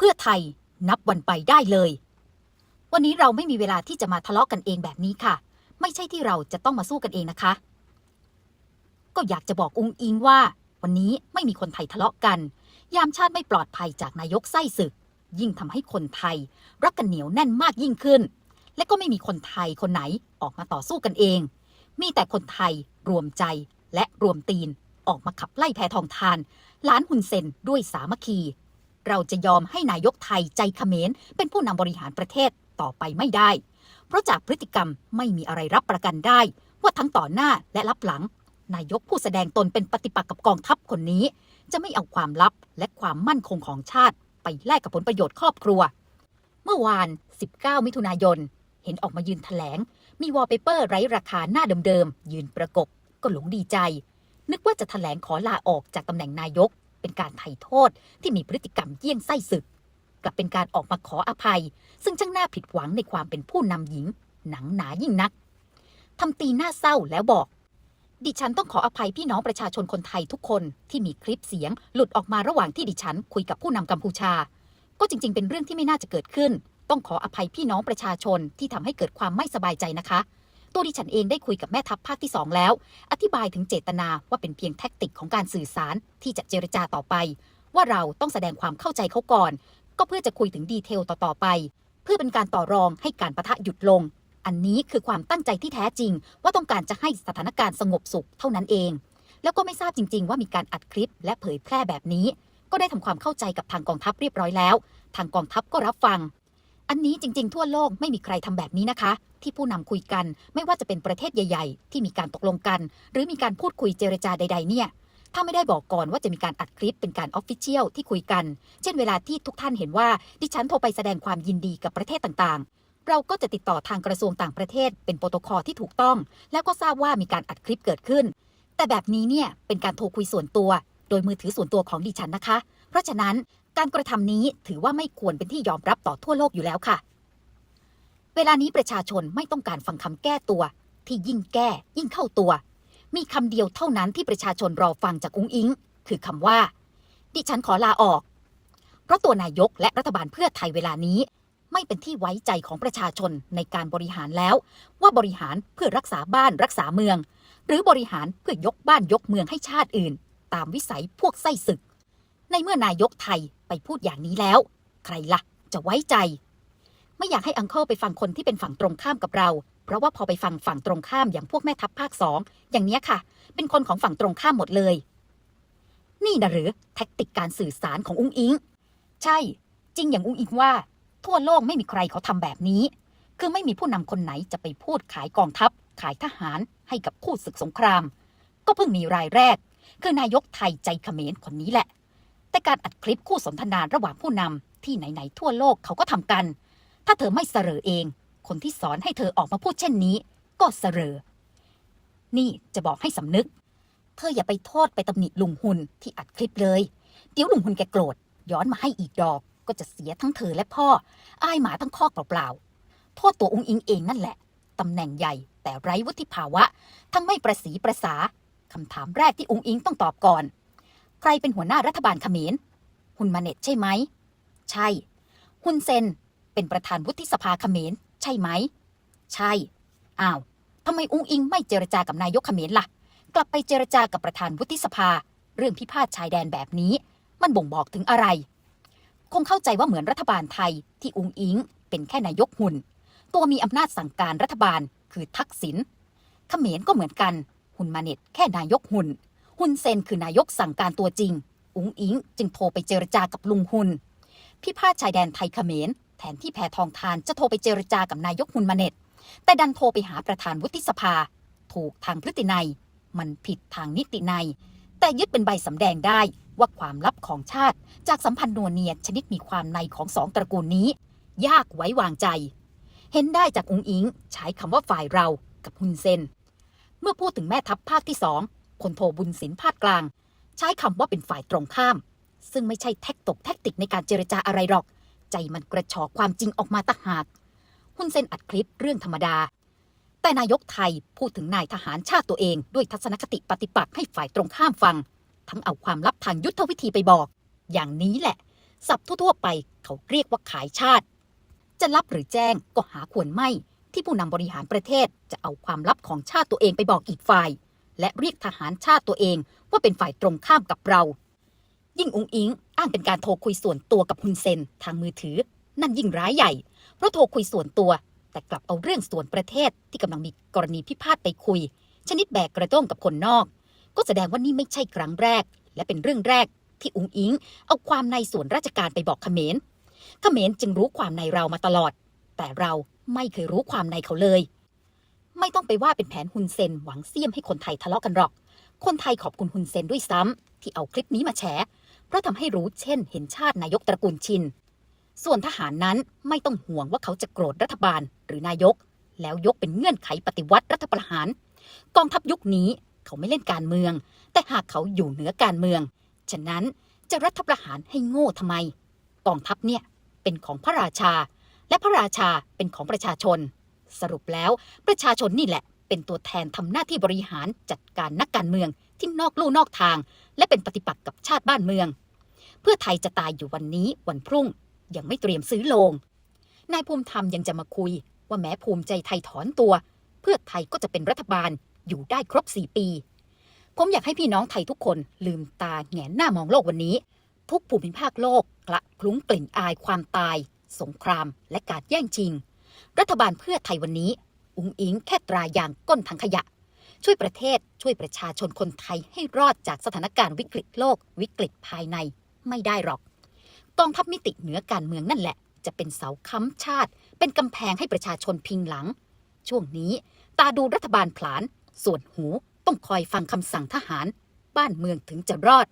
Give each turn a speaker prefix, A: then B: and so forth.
A: พื่อไทยนับวันไปได้เลย วันนี้เราไม่มีเวลาที่จะมาทะเลาะกันเองแบบนี้ค่ะ ไม่ใช่ที่เราจะต้องมาสู้กันเองนะคะ ก็อยากจะบอกอุ้งอิงว่า วันนี้ไม่มีคนไทยทะเลาะกัน ยามชาติไม่ปลอดภัยจากนายกไส้ศึก ยิ่งทำให้คนไทย รักกันเหนียวแน่นมากยิ่งขึ้น และก็ไม่มีคนไทยคนไหนออกมาต่อสู้กันเอง มีแต่คนไทยรวมใจและรวมตีนออกมาขับไล่แพทองทานล้านหุ่นเซนด้วยสามัคคี เราจะยอมให้นายกไทยใจเขมรเป็นผู้นำบริหารประเทศต่อไปไม่ได้ เพราะจากพฤติกรรมไม่มีอะไรรับประกันได้ ว่าทั้งต่อหน้าและรับหลัง นายกผู้แสดงตนเป็นปฏิปักษ์กับกองทัพคนนี้ จะไม่เอาความลับและความมั่นคงของชาติ ไปแลกกับผลประโยชน์ครอบครัว เมื่อวาน 19 มิถุนายน เห็นออกมายืนแถลง มีวอลเปเปอร์ไร้ราคาหน้าเดิมๆยืนประกบก็หลงดีใจ นึกว่าจะแถลงขอลาออกจากตำแหน่งนายก เป็นการไถ่โทษที่มีพฤติกรรมเยี่ยงไส้ศึก กลับเป็นการออกมาขออภัย ซึ่งช่างน่าผิดหวังในความเป็นผู้นำหญิง หนังหนายิ่งนักทำตีหน้าเศร้าแล้วบอก ดิฉันต้องขออภัยพี่น้องประชาชนคนไทยทุกคนที่มีคลิปเสียง หลุดออกมาระหว่างที่ดิฉัน คุยกับผู้นำกัมพูชา ก็จริง ๆ เป็นเรื่องที่ไม่น่าจะเกิดขึ้น ต้องขออภัยพี่น้องประชาชนที่ทำให้เกิดความไม่สบายใจนะคะ ตัวดิฉันเองได้คุยกับแม่ทัพภาคที่สองแล้ว อธิบายถึงเจตนาว่าเป็นเพียงแท็กติกของการสื่อสารที่จะเจรจาต่อไป ว่าเราต้องแสดงความเข้าใจเขาก่อน ก็เพื่อจะคุยถึงดีเทลต่อๆไป เพื่อเป็นการต่อรองให้การประทะหยุดลง อันนี้คือความตั้งใจที่แท้จริง ว่าต้องการจะให้สถานการณ์สงบสุขเท่านั้นเอง แล้วก็ไม่ทราบจริง ๆ ว่ามีการอัดคลิปและเผยแพร่แบบนี้ ก็ได้ทำความเข้าใจกับทางกองทัพเรียบร้อยแล้ว ทางกองทัพก็รับฟัง อันนี้จริง ๆ ทั่วโลกไม่มีใครทำแบบนี้นะคะ ที่ผู้นำคุยกัน ไม่ว่าจะเป็นประเทศใหญ่ ๆ ที่มีการตกลงกัน หรือมีการพูดคุยเจรจาใด ๆ เนี่ยถ้าไม่ได้บอกก่อนว่าจะมีการอัดคลิปเป็นการออฟฟิเชียลที่คุยกัน เช่นเวลาที่ทุกท่านเห็นว่า ดิฉันโทรไปแสดงความยินดีกับประเทศต่างๆ เราก็จะติดต่อทางกระทรวงต่างประเทศ เป็นโปรโตคอลที่ถูกต้อง แล้วก็ทราบว่ามีการอัดคลิปเกิดขึ้น แต่แบบนี้เนี่ยเป็นการโทรคุยส่วนตัว โดยมือถือส่วนตัวของดิฉันนะคะ เพราะฉะนั้น การกระทำนี้ถือว่าไม่ควรเป็นที่ยอมรับต่อทั่วโลกอยู่แล้วค่ะ เวลานี้ประชาชนไม่ต้องการฟังคำแก้ตัว ที่ยิ่งแก้ ยิ่งเข้าตัว มีคำเดียวเท่านั้นที่ประชาชนรอฟังจากอุ้งอิง คือคำว่า ดิฉันขอลาออก เพราะตัวนายกและรัฐบาลเพื่อไทยเวลานี้ ไม่เป็นที่ไว้ใจของประชาชนในการบริหารแล้ว ว่าบริหารเพื่อรักษาบ้านรักษาเมือง หรือบริหารเพื่อยกบ้านยกเมืองให้ชาติอื่น ตามวิสัยพวกไส้ศึก ในเมื่อนายกไทยไปพูดอย่างนี้แล้ว ใครละ่ะ จะไว้ใจ ไม่อยากให้อังเคิลไปฟังคนที่เป็นฝั่งตรงข้ามกับเรา เพราะว่าพอไปฟังฝั่งตรงข้ามอย่างพวกแม่ทัพภาคสองอย่างเนี้ยค่ะ เป็นคนของฝั่งตรงข้ามหมดเลย นี่นะหรือแท็กติกการสื่อสารของอุ้งอิง ใช่ จริงอย่างอุ้งอิงว่า ทั่วโลกไม่มีใครเขาทำแบบนี้ คือไม่มีผู้นำคนไหนจะไปพูดขายกองทัพ ขายทหารให้กับคู่ศึกสงคราม ก็เพิ่งมีรายแรก คือนายกไทยใจเขมรคนนี้แหละ แต่การอัดคลิปคู่สนทนาระหว่างผู้นำที่ไหนๆทั่วโลกเขาก็ทำกัน ถ้าเธอไม่เสรอเอง คนที่สอนให้เธอออกมาพูดเช่นนี้ ก็เสรอ นี่จะบอกให้สำนึก เธออย่าไปโทษไปตำหนิลุงหุนที่อัดคลิปเลย เดี๋ยวลุงหุนแกโกรธ ย้อนมาให้อีกดอก ก็จะเสียทั้งเธอและพ่อ อายหมาทั้งคอกเปล่าๆ โทษตัวองค์อิงเองนั่นแหละตำแหน่งใหญ่แต่ไร้วุฒิภาวะ ทั้งไม่ประสีประสาคำถามแรกที่องค์อิงต้องตอบก่อน ใครเป็นหัวหน้ารัฐบาลเขมรหุนมาเน็ตใช่ไหม ใช่ฮุนเซนเป็นประธานวุฒิสภาเขมรใช่ไหม ใช่ อ้าวทำไมอุ้งอิงไม่เจรจากับนายกเขมรล่ะ กลับไปเจรจากับประธานวุฒิสภา เรื่องพิพาทชายแดนแบบนี้ มันบ่งบอกถึงอะไร คงเข้าใจว่าเหมือนรัฐบาลไทยที่อุ้งอิง เป็นแค่นายกหุ่นตัวมีอำนาจสั่งการรัฐบาลคือทักษิณเขมรก็เหมือนกัน หุ่นมาเน็ตแค่นายกหุ่น หุ่นเซนคือนายกสั่งการตัวจริง อุงอิงจึงโทรไปเจรจากับลุงหุน พิพาทชายแดนไทยเขมรแทนที่แพทองทานจะโทรไปเจรจากับนายกฮุนมาเน็ต แต่ดันโทรไปหาประธานวุฒิสภา ถูกทางพฤตินัย มันผิดทางนิตินัย แต่ยึดเป็นใบสำแดงได้ว่าความลับของชาติ จากสัมพันธ์นัวเนียชนิดมีความในของสองตระกูลนี้ ยากไว้วางใจ เห็นได้จากอุงอิงใช้คำว่าฝ่ายเรากับฮุนเซน เมื่อพูดถึงแม่ทัพภาคที่สอง คนโทบุญสินภาคกลาง ใช้คำว่าเป็นฝ่ายตรงข้าม ซึ่งไม่ใช่แท็กตกแท็กติกในการเจรจาอะไรหรอก ใจมันกระชอกความจริงออกมาตะหากฮุนเซนอัดคลิปเรื่องธรรมดา แต่นายกไทยพูดถึงนายทหารชาติตัวเองด้วยทัศนคติปฏิปักษ์ให้ฝ่ายตรงข้ามฟัง ทั้งเอาความลับทางยุทธวิธีไปบอก อย่างนี้แหละศัพท์ทั่วๆไปเขาเรียกว่าขายชาติ จะรับหรือแจ้งก็หาควรไม่ที่ผู้นำบริหารประเทศจะเอาความลับของชาติตัวเองไปบอกอีกฝ่าย และเรียกทหารชาติตัวเองว่าเป็นฝ่ายตรงข้ามกับเรา ยิ่งอุงอิงอ้างเป็นการโทรคุยส่วนตัวกับฮุนเซนทางมือถือ นั่นยิ่งร้ายใหญ่ เพราะโทรคุยส่วนตัว แต่กลับเอาเรื่องส่วนประเทศที่กำลังมีกรณีพิพาทไปคุย ชนิดแบกกระด้งกับคนนอก ก็แสดงว่านี่ไม่ใช่ครั้งแรก และเป็นเรื่องแรก ที่อุงอิง เอาความในส่วนราชการไปบอกเขมรเขมรจึงรู้ความในเรามาตลอด แต่เราไม่เคยรู้ความในเขาเลย ไม่ต้องไปว่าเป็นแผนฮุนเซนหวังเสี่ยมให้คนไทยทะเลาะกันหรอก คนไทยขอบคุณฮุนเซนด้วยซ้ำที่เอาคลิปนี้มาแฉเพราะทำให้รู้เช่น เห็นชาตินายกตระกูลชิน ส่วนทหารนั้นไม่ต้องห่วงว่าเขาจะโกรธรัฐบาลหรือนายก แล้วยกเป็นเงื่อนไขปฏิวัติรัฐประหาร กองทัพยุคนี้เขาไม่เล่นการเมือง แต่หากเขาอยู่เหนือการเมือง ฉะนั้นจะรัฐประหารให้โง่ทำไม กองทัพเนี่ยเป็นของพระราชา และพระราชาเป็นของประชาชน สรุปแล้วประชาชนนี่แหละ เป็นตัวแทนทำหน้าที่บริหารจัดการนักการเมืองที่นอกลู่นอกทาง และเป็นปฏิปักษ์กับชาติบ้านเมือง เพื่อไทยจะตายอยู่วันนี้วันพรุ่งยังไม่เตรียมซื้อโลงนายภูมิธรรมยังจะมาคุย ว่าแม้ภูมิใจไทยถอนตัว เพื่อไทยก็จะเป็นรัฐบาลอยู่ได้ครบ4ปี ผมอยากให้พี่น้องไทยทุกคนลืมตาแหงนหน้ามองโลกวันนี้ ทุกภูมิภาคโลกกละคลุ้งกลิ่นอายความตาย สงครามและการแย่งชิง รัฐบาลเพื่อไทยวันนี้ อุงอิงแค่ตรายางก้นถังขยะ ช่วยประเทศช่วยประชาชนคนไทยให้รอดจากสถานการณ์วิกฤตโลก วิกฤตภายในไม่ได้หรอกกองทัพมิติเหนือการเมืองนั่นแหละ จะเป็นเสาค้ำชาติ เป็นกำแพงให้ประชาชนพิงหลัง ช่วงนี้ตาดูรัฐบาลผลาน ส่วนหูต้องคอยฟังคำสั่งทหาร บ้านเมืองถึงจะรอด